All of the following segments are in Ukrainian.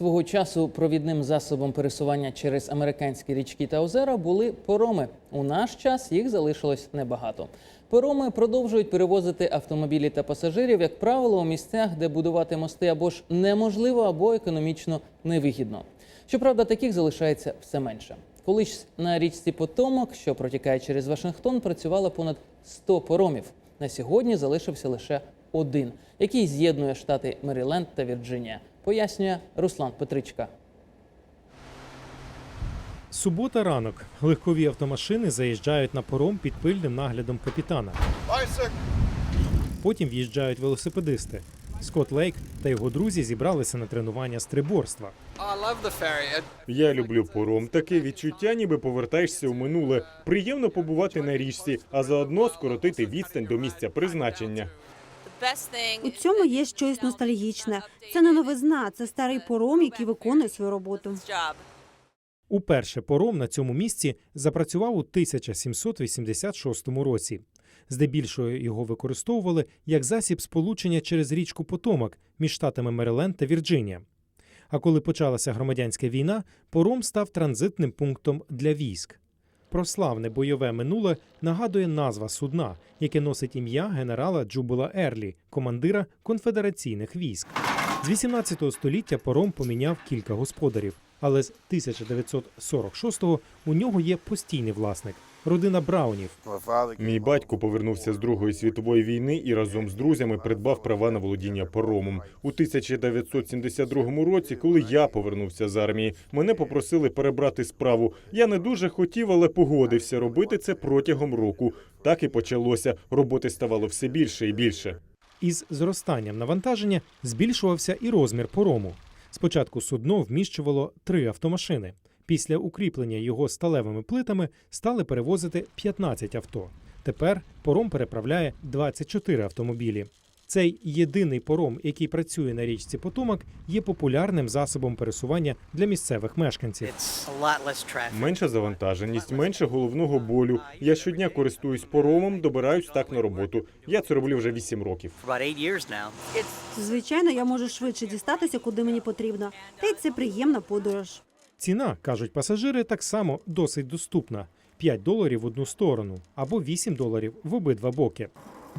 Свого часу провідним засобом пересування через американські річки та озера були пороми. У наш час їх залишилось небагато. Пороми продовжують перевозити автомобілі та пасажирів, як правило, у місцях, де будувати мости або ж неможливо, або економічно невигідно. Щоправда, таких залишається все менше. Колись на річці Потомок, що протікає через Вашингтон, працювало понад 100 поромів. На сьогодні залишився лише один, який з'єднує штати Меріленд та Вірджинія. Пояснює Руслан Петричка. Субота ранок. Легкові автомашини заїжджають на пором під пильним наглядом капітана. Потім в'їжджають велосипедисти. Скотт Лейк та його друзі зібралися на тренування з триборства. Я люблю пором. Таке відчуття, ніби повертаєшся у минуле. Приємно побувати на річці, а заодно скоротити відстань до місця призначення. У цьому є щось ностальгічне. Це не новизна, це старий пором, який виконує свою роботу. Уперше пором на цьому місці запрацював у 1786 році. Здебільшого його використовували як засіб сполучення через річку Потомак між штатами Мериленд та Вірджинія. А коли почалася громадянська війна, пором став транзитним пунктом для військ. Про славне бойове минуле нагадує назва судна, яке носить ім'я генерала Джубела Ерлі, командира конфедераційних військ. З 18 століття пором поміняв кілька господарів, але з 1946-го у нього є постійний власник родина Браунів. Мій батько повернувся з Другої світової війни і разом з друзями придбав права на володіння поромом. У 1972 році, коли я повернувся з армії, мене попросили перебрати справу. Я не дуже хотів, але погодився робити це протягом року. Так і почалося. Роботи ставало все більше і більше. Із зростанням навантаження збільшувався і розмір порому. Спочатку судно вміщувало три автомашини. Після укріплення його сталевими плитами стали перевозити 15 авто. Тепер пором переправляє 24 автомобілі. Цей єдиний пором, який працює на річці Потомак, є популярним засобом пересування для місцевих мешканців. Менша завантаженість, менше головного болю. Я щодня користуюсь поромом, добираюсь так на роботу. Я це роблю вже 8 років. Звичайно, я можу швидше дістатися, куди мені потрібно. Та й це приємна подорож. Ціна, кажуть пасажири, так само досить доступна: 5 доларів в одну сторону або 8 доларів в обидва боки.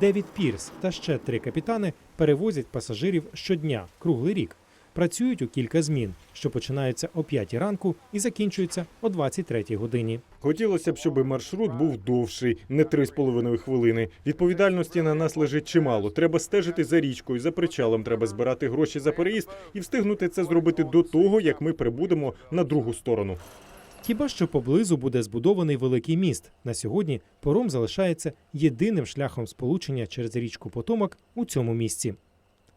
Девід Пірс та ще три капітани перевозять пасажирів щодня, круглий рік. Працюють у кілька змін, що починаються о 5 ранку і закінчуються о 23 годині. Хотілося б, щоб маршрут був довший, не три з половиною хвилини. Відповідальності на нас лежить чимало. Треба стежити за річкою, за причалом. Треба збирати гроші за переїзд і встигнути це зробити до того, як ми прибудемо на другу сторону. Хіба що поблизу буде збудований великий міст. На сьогодні пором залишається єдиним шляхом сполучення через річку Потомак у цьому місці.